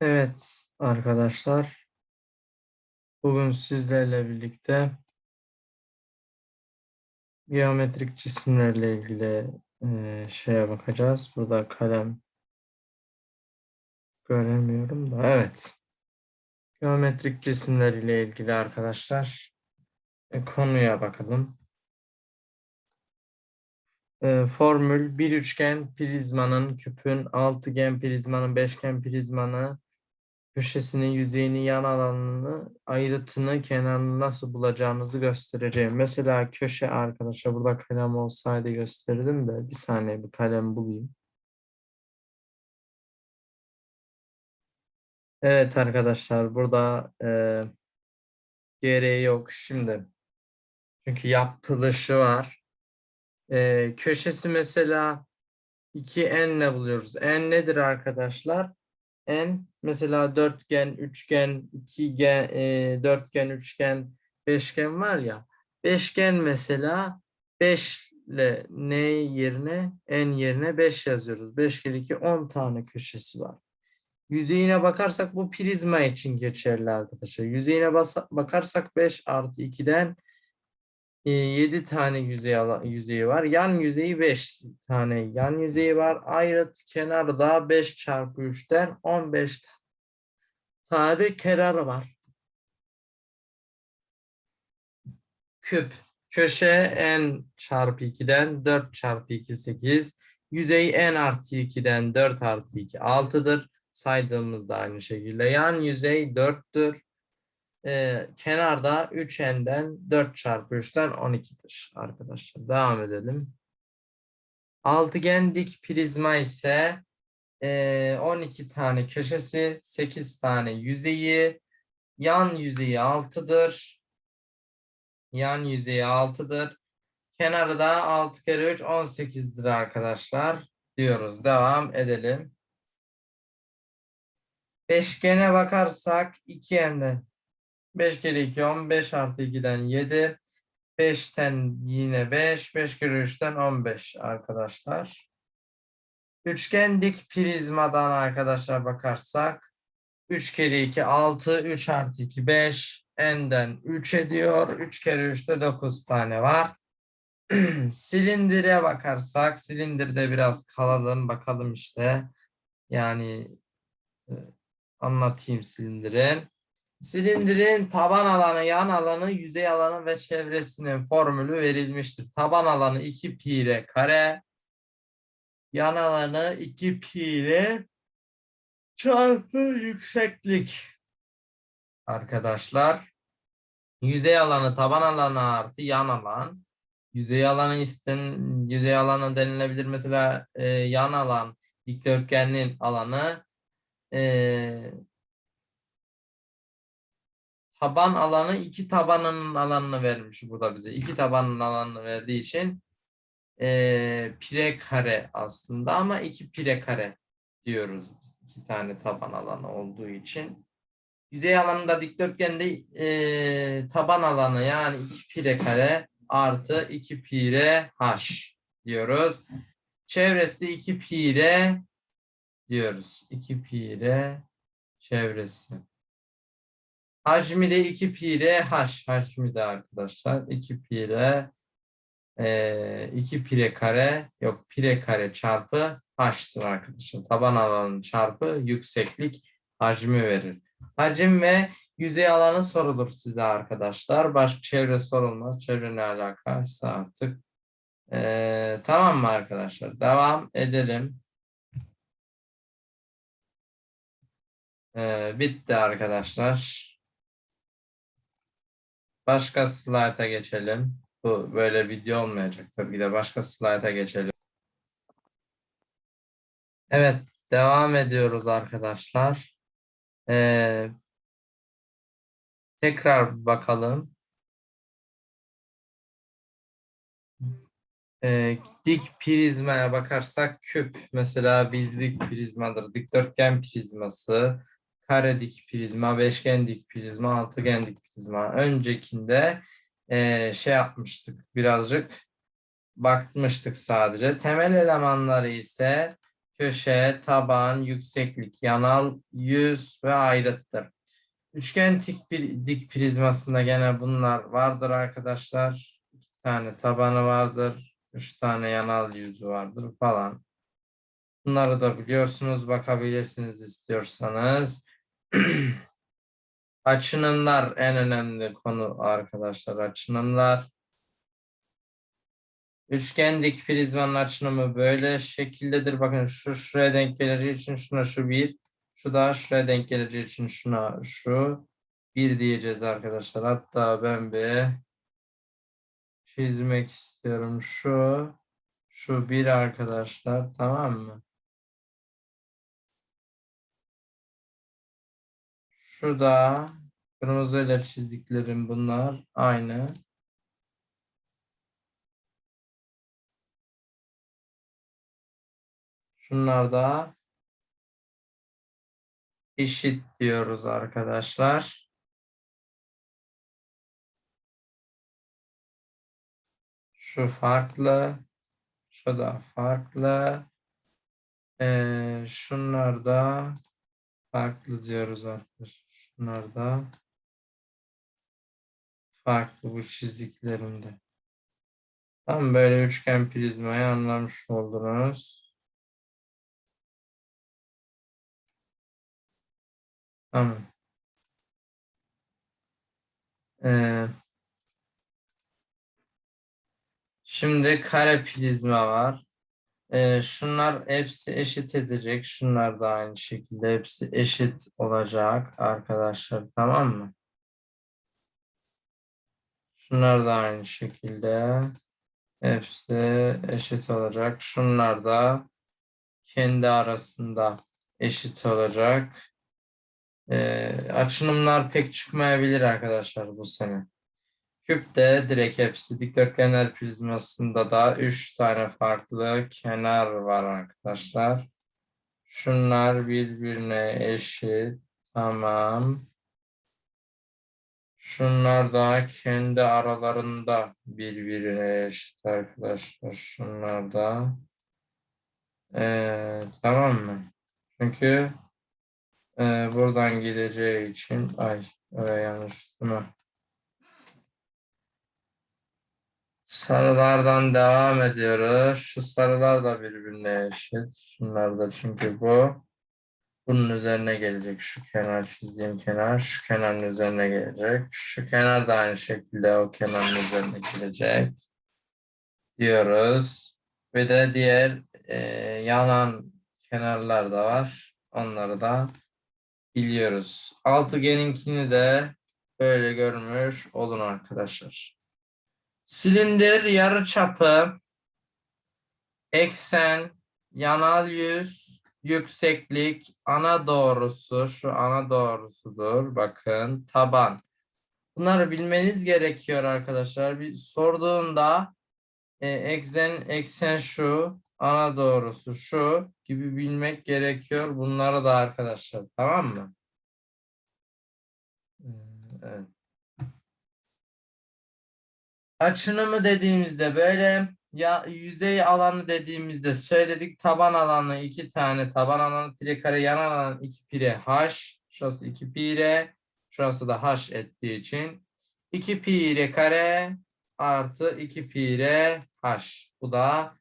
Evet arkadaşlar, bugün sizlerle birlikte geometrik cisimlerle ilgili şeye bakacağız. Burada kalem göremiyorum da evet. Geometrik cisimler ile ilgili arkadaşlar e, konuya bakalım. Formül bir üçgen prizmanın küpün, altıgen prizmanın, beşgen prizmanı köşesinin yüzeyini, yan alanını, ayrıtını, kenarını nasıl bulacağınızı göstereceğim. Mesela köşe arkadaşlar burada kalem olsaydı gösterirdim de bir saniye bir kalem bulayım. Evet arkadaşlar burada e, gereği yok şimdi. Çünkü yapılışı var. E, köşesi mesela 2n ile buluyoruz. n nedir arkadaşlar? n mesela dörtgen, üçgen, ikigen, e, dörtgen, üçgen, beşgen var ya. Beşgen mesela 5 ile n yerine n yerine 5 yazıyoruz. 5 kere 2 10 tane köşesi var. Yüzeyine bakarsak bu prizma için geçerli arkadaşlar. Yüzeyine bakarsak 5 artı 2'den 7 tane yüzey yüzeyi var. Yan yüzeyi 5 tane yan yüzeyi var. Ayrıt kenarı da 5 çarpı 3'ten 15 ta- tane kenarı var. Küp. Köşe n çarpı 2'den 4 çarpı 2 8. Yüzey n artı 2'den 4 artı 2 6'dır. Saydığımızda aynı şekilde. Yan yüzey 4'tür. Ee, kenarda 3n'den 4 çarpı 3'ten 12'dir arkadaşlar. Devam edelim. Altıgen dik prizma ise 12 tane köşesi, 8 tane yüzeyi, yan yüzeyi 6'dır. Yan yüzeyi 6'dır. Kenarı da 6 kere 3 18'dir arkadaşlar diyoruz. Devam edelim. Beşgene bakarsak 2n'den 5 kere 2 15 artı 2'den 7. 5'ten yine 5. 5 kere 3'ten 15 arkadaşlar. Üçgen dik prizmadan arkadaşlar bakarsak 3 kere 2 6. 3 artı 2 5. N'den 3 ediyor. 3 kere 3'te 9 tane var. Silindire bakarsak silindirde biraz kalalım bakalım işte. Yani e, anlatayım silindirin. Silindirin taban alanı, yan alanı, yüzey alanı ve çevresinin formülü verilmiştir. Taban alanı 2 pi r kare. Yan alanı 2 pi r çarpı yükseklik. Arkadaşlar. Yüzey alanı taban alanı artı yan alan. Yüzey alanı isten yüzey alanı denilebilir. Mesela e, yan alan dikdörtgenin alanı e, taban alanı iki tabanının alanını vermiş burada bize. İki tabanın alanını verdiği için eee pire kare aslında ama iki pire kare diyoruz. biz. İki tane taban alanı olduğu için. Yüzey alanında dikdörtgende eee taban alanı yani iki pire kare artı iki pire h diyoruz. Çevresi de iki pire diyoruz. İki pire çevresi. Hacmi de 2 pi r h hacmi de arkadaşlar 2 pi r e, 2 pi r kare yok pi r kare çarpı h'tır arkadaşlar. Taban alanı çarpı yükseklik hacmi verir. Hacim ve yüzey alanı sorulur size arkadaşlar. Başka çevre sorulmaz. Çevre ne alakaysa artık. E, tamam mı arkadaşlar? Devam edelim. E, bitti arkadaşlar. Başka slayta geçelim. Bu böyle video olmayacak tabii ki de başka slayta geçelim. Evet, devam ediyoruz arkadaşlar. Ee, tekrar bakalım. Ee, dik prizmaya bakarsak küp mesela bir dik prizmadır. Dikdörtgen prizması, kare dik prizma, beşgen dik prizma, altıgen dik prizma. Öncekinde eee, şey yapmıştık birazcık bakmıştık sadece. Temel elemanları ise köşe, taban, yükseklik, yanal, yüz ve ayrıttır. Üçgen dik bir dik prizmasında gene bunlar vardır arkadaşlar. İki tane tabanı vardır. Üç tane yanal yüzü vardır falan. Bunları da biliyorsunuz bakabilirsiniz istiyorsanız. Açınımlar en önemli konu arkadaşlar açınımlar. Üçgen dik prizmanın açınımı böyle şekildedir. Bakın şu şuraya denk geleceği için şuna şu bir. Şu da şuraya denk geleceği için şuna şu. Bir diyeceğiz arkadaşlar. Hatta ben bir çizmek istiyorum. Şu şu bir arkadaşlar. Tamam mı? Şurada kırmızıyla çizdiklerim bunlar. Aynı. Şunlar da eşit diyoruz arkadaşlar. Şu farklı. Şu da farklı. Ee, şunlar da farklı diyoruz arkadaşlar. Şunlar da farklı bu çizdiklerimde. Tam böyle üçgen prizmayı anlamış oldunuz. Tamam. Ee, şimdi kare prizma var. Ee, şunlar hepsi eşit edecek. Şunlar da aynı şekilde hepsi eşit olacak arkadaşlar. Tamam mı? Şunlar da aynı şekilde. Hepsi eşit olacak. Şunlar da kendi arasında eşit olacak. Ee, açınımlar pek çıkmayabilir arkadaşlar bu sene. Küpte direkt hepsi dikdörtgenler prizmasında da 3 tane farklı kenar var arkadaşlar. Şunlar birbirine eşit. Tamam. Şunlar da kendi aralarında birbirine eşit arkadaşlar. Şunlar da. Ee, tamam mı? Çünkü ee, buradan gideceği için ay yanlış değil mi? Sarılardan devam ediyoruz. Şu sarılar da birbirine eşit. Şunlar da çünkü bu bunun üzerine gelecek. Şu kenar çizdiğim kenar şu kenarın üzerine gelecek. Şu kenar da aynı şekilde o kenarın üzerine gelecek. Diyoruz. Ve de diğer e, yanan kenarlar da var. Onları da biliyoruz. Altıgeninkini de böyle görmüş olun arkadaşlar. Silindir yarıçapı, eksen, yanal yüz, yükseklik, ana doğrusu, şu ana doğrusudur. Bakın taban. Bunları bilmeniz gerekiyor arkadaşlar. Bir sorduğunda e, eksen, eksen şu, ana doğrusu şu gibi bilmek gerekiyor. Bunları da arkadaşlar tamam mı? Ee, Evet. Açınımı dediğimizde böyle ya yüzey alanı dediğimizde söyledik taban alanı iki tane taban alanı pire kare yan alanı iki pire h şurası iki pire şurası da h ettiği için iki pire kare artı iki pire h bu da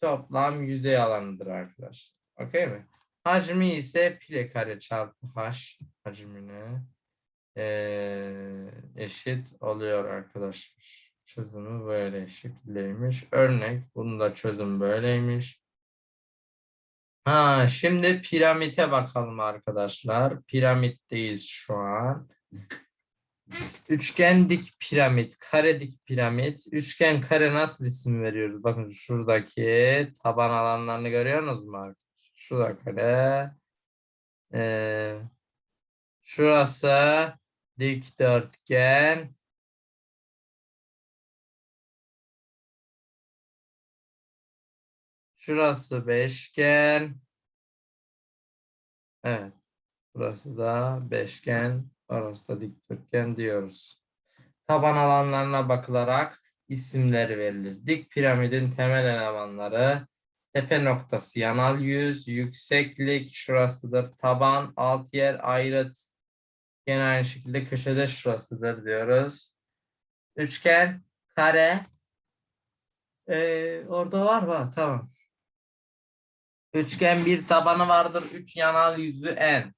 toplam yüzey alanıdır arkadaşlar. Okey mi? Hacmi ise pire kare çarpı h hacmine eee, eşit oluyor arkadaşlar. Çözümü böyle şekildeymiş. Örnek bunun da çözüm böyleymiş. Ha, şimdi piramite bakalım arkadaşlar. Piramitteyiz şu an. Üçgen dik piramit, kare dik piramit. Üçgen kare nasıl isim veriyoruz? Bakın şuradaki taban alanlarını görüyorsunuz mu? Şurada kare. Ee, şurası dikdörtgen. Şurası beşgen. Evet. Burası da beşgen. Orası da dikdörtgen diyoruz. Taban alanlarına bakılarak isimleri verilir. Dik piramidin temel elemanları Tepe noktası yanal yüz, yükseklik şurasıdır. Taban, alt yer, ayrıt. Yine aynı şekilde köşede şurasıdır diyoruz. Üçgen, kare. Ee, orada var var tamam. Üçgen bir tabanı vardır. Üç yanal yüzü n.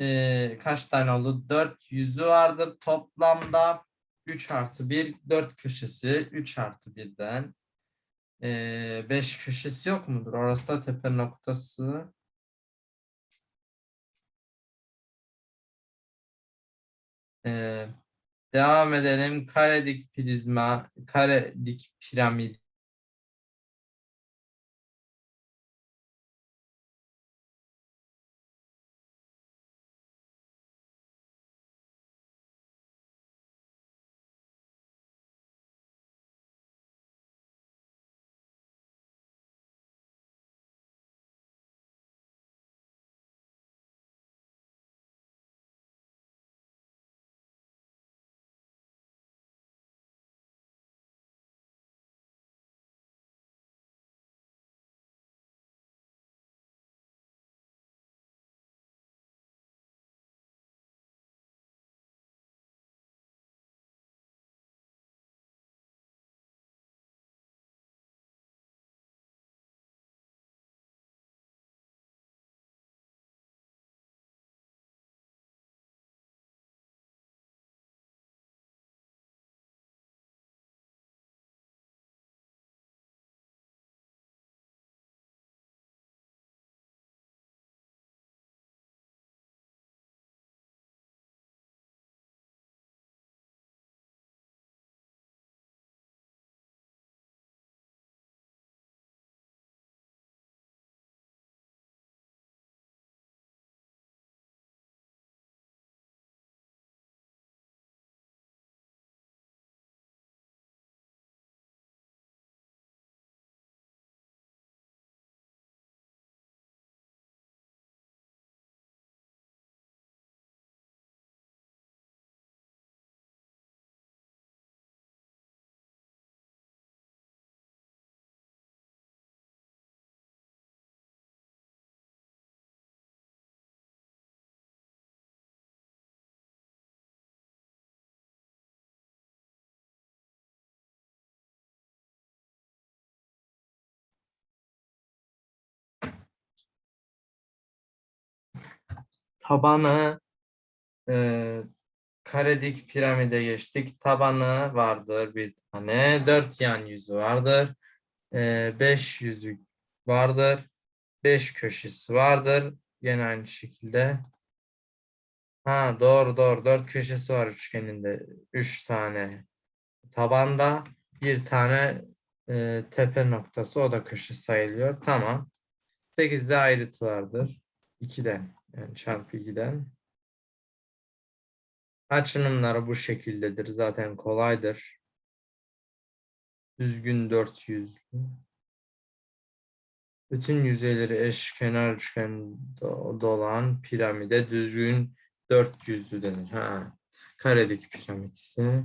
Ee, kaç tane oldu? Dört yüzü vardır. Toplamda 3 artı 1, 4 köşesi 3 artı 1'den. 5 köşesi yok mudur? Orası da tepe noktası. Ee, devam edelim. Karedik prizma, karedik piramit. Tabanı e, karedik piramide geçtik. Tabanı vardır bir tane. Dört yan yüzü vardır. E, beş yüzü vardır. Beş köşesi vardır. Yine aynı şekilde. Ha doğru doğru. Dört köşesi var üçgeninde. Üç tane. Tabanda bir tane e, tepe noktası. O da köşe sayılıyor. Tamam. Sekizde ayrıtı vardır. 2'den. Yani çarpı 2'den. Açınımları bu şekildedir. Zaten kolaydır. Düzgün 400. Bütün yüzeyleri eşkenar üçgen do- dolan piramide düzgün 400'lü denir. Ha. Karedik piramit ise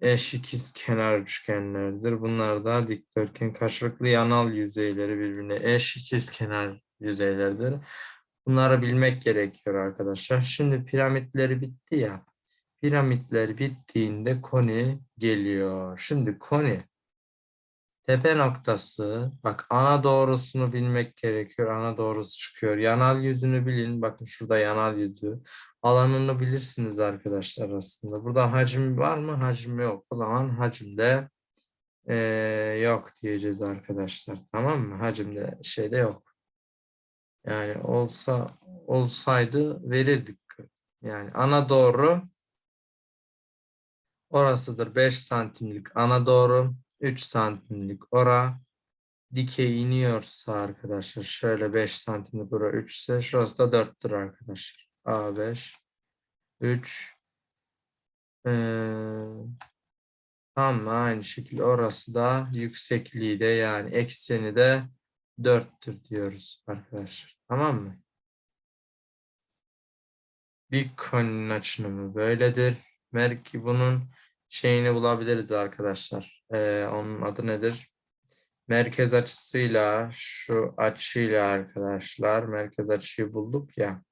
eş ikiz kenar üçgenlerdir. Bunlar da dikdörtgen karşılıklı yanal yüzeyleri birbirine eş ikiz kenar yüzeylerdir. Bunları bilmek gerekiyor arkadaşlar. Şimdi piramitleri bitti ya. Piramitler bittiğinde koni geliyor. Şimdi koni tepe noktası bak ana doğrusunu bilmek gerekiyor. Ana doğrusu çıkıyor. Yanal yüzünü bilin. Bakın şurada yanal yüzü. Alanını bilirsiniz arkadaşlar aslında. Burada hacim var mı? Hacim yok. O zaman hacimde eee, yok diyeceğiz arkadaşlar. Tamam mı? Hacimde şeyde yok. Yani olsa olsaydı verirdik. Yani ana doğru orasıdır 5 santimlik ana doğru 3 santimlik ora dikey iniyorsa arkadaşlar şöyle 5 santimlik ora 3 ise şurası da 4'tür arkadaşlar. A5 3 ee, tam aynı şekilde orası da yüksekliği de yani ekseni de 4'tür diyoruz arkadaşlar. Tamam mı? Bir koninin açınımı böyledir. Belki bunun şeyini bulabiliriz arkadaşlar. Ee, onun adı nedir? merkez açısıyla şu açıyla arkadaşlar merkez açıyı bulduk ya.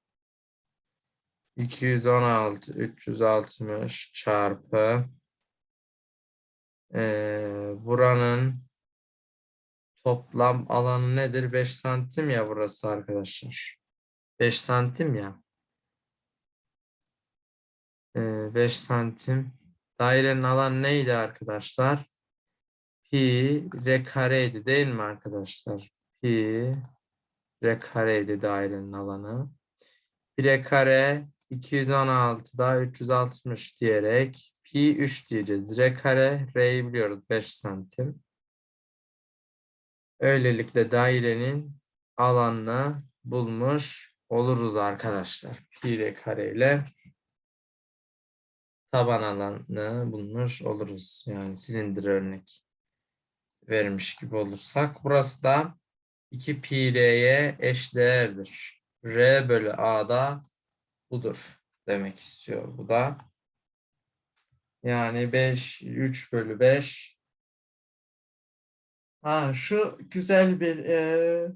216 360 çarpı eee, buranın toplam alanı nedir? 5 santim ya burası arkadaşlar. 5 santim ya. Eee, 5 santim. Dairenin alanı neydi arkadaşlar? Pi r kareydi değil mi arkadaşlar? Pi r kareydi dairenin alanı. Pi r kare 216'da 360 diyerek pi 3 diyeceğiz. R kare r'yi biliyoruz 5 santim. Öylelikle dairenin alanını bulmuş oluruz arkadaşlar. Pi r kare ile taban alanını bulmuş oluruz. Yani silindir örnek vermiş gibi olursak. Burası da 2 pi r'ye eşdeğerdir. R bölü A'da budur demek istiyor bu da. Yani 5, 3 bölü 5. Ha, şu güzel bir eee,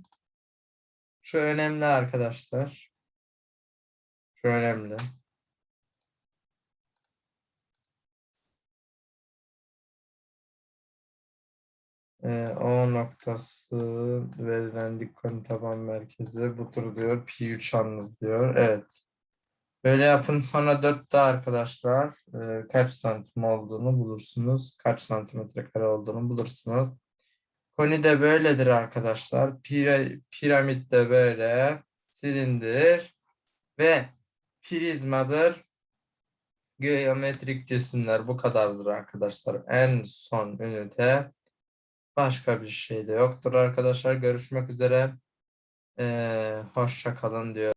şu önemli arkadaşlar. Şu önemli. Ee, O noktası verilen dik koni taban merkezi budur diyor. Pi 3 anlı diyor. Evet. Böyle yapın sonra 4'te arkadaşlar e, kaç santim olduğunu bulursunuz. Kaç santimetre kare olduğunu bulursunuz. Koni de böyledir arkadaşlar. Pira, piramit de böyle. Silindir ve prizmadır. Geometrik cisimler bu kadardır arkadaşlar. En son ünite başka bir şey de yoktur arkadaşlar. Görüşmek üzere. Ee, hoşça kalın diyor.